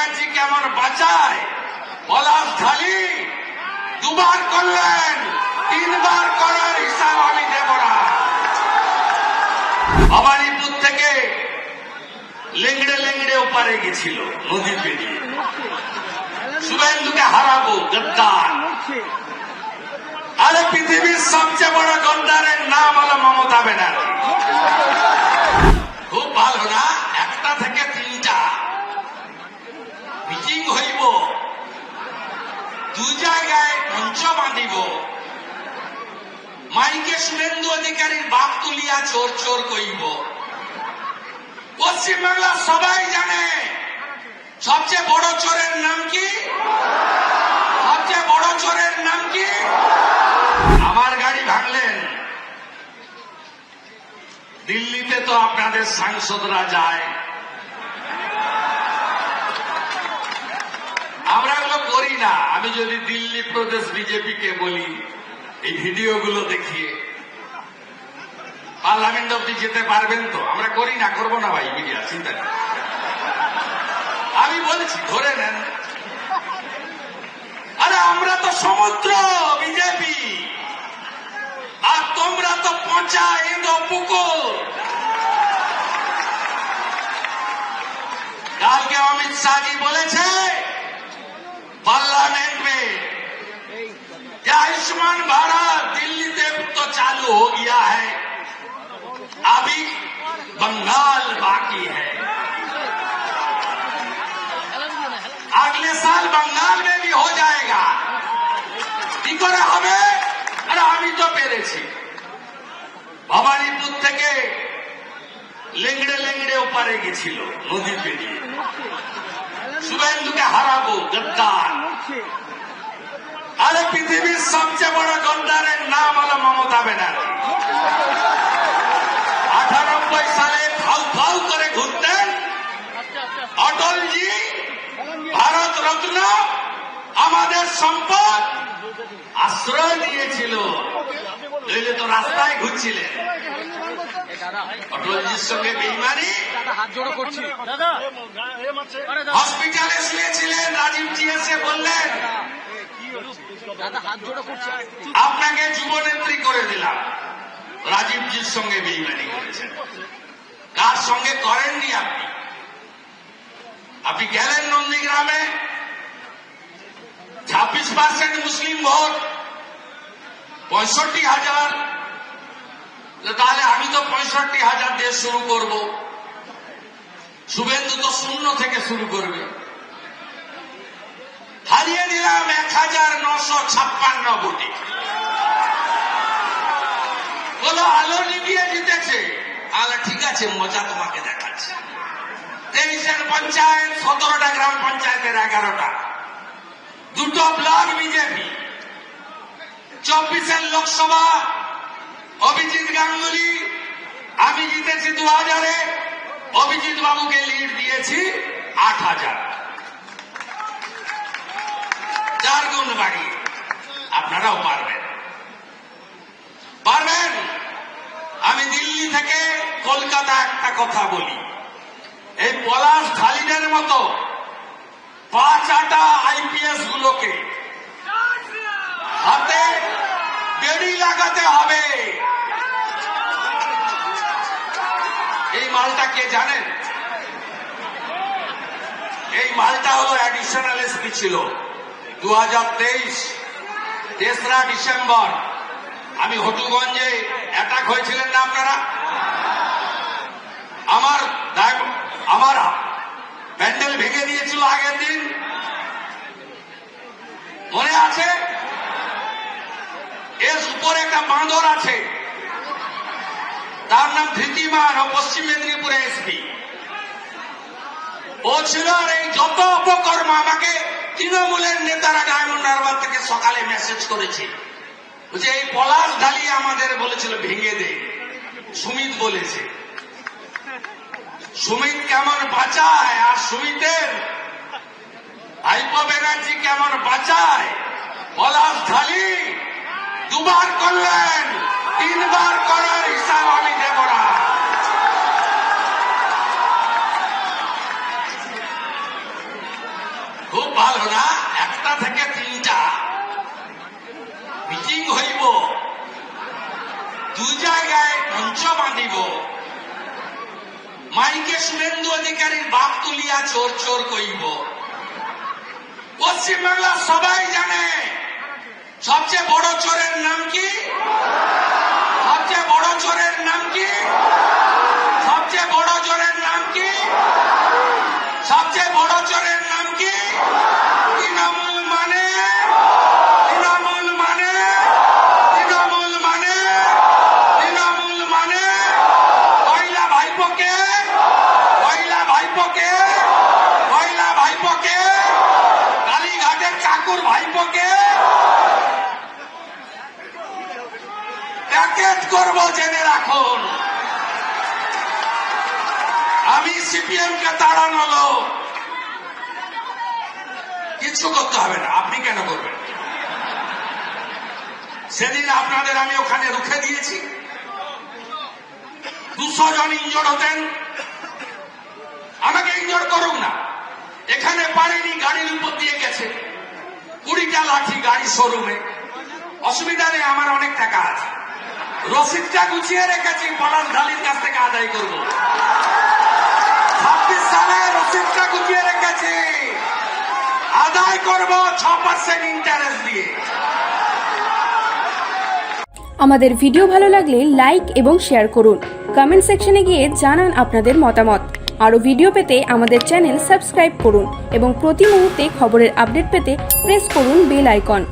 ব্যানার্জি কেমন বাঁচায়? পলাশ ঢালি দুবার করলেন, তিনবার করার হিসাব আমি দেব না। ভবানীপুর থেকে লেংড়ে লেংড়ে ওপারে গেছিল নদী পেরিয়ে। শুভেন্দুকে হারাবো, গদ্দার। আরে পৃথিবীর সবচেয়ে বড় গদ্দারের নাম হলো মমতা ব্যানার্জি। অধিকারীর বাপ তুলিয়া চোর চোর কইব। পশ্চিমবাংলা সবাই জানে, সবচেয়ে বড় চোরের নাম কি? সবচেয়ে বড় চোরের নাম কি? আমার গাড়ি ভাঙলেন। দিল্লিতে তো আপনাদের সাংসদরা যায়। আমরা এগুলো করি না। আমি যদি দিল্লি প্রদেশ বিজেপিকে বলি, এই ভিডিওগুলো দেখিয়ে। পার্লামেন্ট অব্দি যেতে পারবেন তো। আমরা করি না, করব না ভাই, মিডিয়া, চিন্তা নেই। আমি বলছি, ধরে নেন। আরে, আমরা তো সমুদ্র, বিজেপি। আর তোমরা তো পচা ইন্দো পুকুর। কালকে অমিত শাহজি বলেছে? পার্লামেন্ট আয়ুষ্মান ভারত बंगाल बाकी है अगले साल बंगाल में भी हो जाएगा কি করে হবে আরে আমি তো পেরেছি ভবানীপুর থেকে লেংড়ে লেংড়ে ওপারে গেছিল নদী পেরিয়ে শুভেন্দুকে হারাবো গদ্দার আরে পৃথিবীর সবচেয়ে বড় গদ্দারের নাম হলো মমতা ব্যানার্জি আঠানব্বই সালে ফাউ করে ঘুরতেন। অটলজি, ভারত রত্ন, আমাদের সম্পদ। আশ্রয় দিয়েছিল। নইলে তো রাস্তায় ঘুরছিলেন। অটলজির সঙ্গে বেইমানি। হসপিটালে শুয়েছিলেন রাজীবজি এসে বললেন, আপনাকে যুবনেত্রী করে দিলাম। রাজীবজির সঙ্গে বেইমানি করেছেন। কার সঙ্গে করেননি আপনি। আপনি গেলেন নন্দীগ্রামে। ছাব্বিশ পার্সেন্ট মুসলিম ভোট। পঁয়ষট্টি হাজার। তাহলে আমি তো পঁয়ষট্টি হাজার দিয়ে শুরু করব। শুভেন্দু তো শূন্য থেকে শুরু করবে। হারিয়ে দিলাম এক হাজার নশো ছাপ্পান্ন ভোটে। বলো আলো নিভিয়ে জিতেছে। আলো ঠিক আছে, মজা তোমাকে দেখাচ্ছে। তেইশের পঞ্চায়েত, সতেরোটা গ্রাম পঞ্চায়েতের এগারোটা। দুটো ব্লক বিজেপি। চব্বিশের লোকসভা, অভিজিৎ গাঙ্গুলি, আমি জিতেছি দু হাজারে অভিজিৎ বাবুকে লিড দিয়েছি আট হাজার চার গুণ বাড়ি আপনারাও পারবেন আমি দিল্লি থেকে কলকাতা একটা কথা বলি। এই পলাশ ঢালিদের মতো পাঁচ আটা আইপিএস গুলোকে হাতে বেড়ি লাগাতে হবে। এই মালটা কে জানেন? এই মালটা হলো অ্যাডিশনাল এসপি ছিল। দু হাজার তেইশ, তেসরা ডিসেম্বর। আমি হটুগঞ্জে অ্যাটাক হয়েছিলেন না আপনারা? আমার আমার প্যান্ডেল ভেঙে দিয়েছিল আগের দিন। মনে আছে? এর উপরে একটা বাঁদর আছে। তার নাম ধৃতিমান ও পশ্চিম মেদিনীপুরে এসপি। ও ছিল আর এই যত অপকর্ম আমাকে তৃণমূলের নেতারা ডায়মন্ড হারবার থেকে সকালে মেসেজ করেছে। বলছে এই পলাশ ঢালি আমাদের বলেছিল, ভেঙে দে। সুমিত বলেছে। সুমিত কেমন বাঁচায় আর সুমিতের? আইপ ব্যানার্জি কেমন বাঁচায়? পলাশ ঢালি দুবার করলেন, তিনবার করার হিসাব আমি দেব না ভালো না একটা থেকে তিনটা মিটিং হইব দু জায়গায় মঞ্চ বাঁধিব মাইকে শুভেন্দু অধিকারীর বাপ তুলিয়া চোর চোর কইব। পশ্চিমবাংলা সবাই জানে, সবচেয়ে বড় চোরের নাম কি? সবচেয়ে বড় চোরের নাম কি সবচেয়ে বড় চোরের নাম কি সবচেয়ে বড় চোরের নাম কি তৃণমূল মানে তৃণমূল মানে তৃণমূল মানে তৃণমূল মানে পয়লা ভাইপোকে পয়লা ভাইপোকে পয়লা ভাইপোকে কালীঘাটের কাকুর ভাইপোকে প্যাকেট করব জেনে রাখুন। আমি সিপিএম কে তাড়ানো লোক কিছু করতে হবে না। আপনি কেন করবেন? সেদিন আপনাদের আমি ওখানে রুখে দিয়েছি। দুশো জন ইঞ্জোর হতেন। আমাকে ইঞ্জোর করুক না। এখানে পারেনি গাড়ির উপর দিয়ে গেছে। কুড়িটা লাঠি গাড়ি শোরুমে অসুবিধা নেই, আমার অনেক টাকা আছে। রসিদটা গুছিয়ে রেখেছি পলাশ ঢালির কাছ থেকে আদায় করব। ছাব্বিশ সালে রসিদটা গুছিয়ে রেখেছি। আদায় করব ছ পার্সেন্ট ইন্টারেস্ট দিয়ে। আমাদের ভিডিও ভালো লাগলে লাইক এবং শেয়ার করুন। কমেন্ট সেকশনে গিয়ে জানান আপনাদের মতামত। আরও ভিডিও পেতে আমাদের চ্যানেল সাবস্ক্রাইব করুন এবং প্রতি মুহূর্তে খবরের আপডেট পেতে প্রেস করুন বেল আইকন।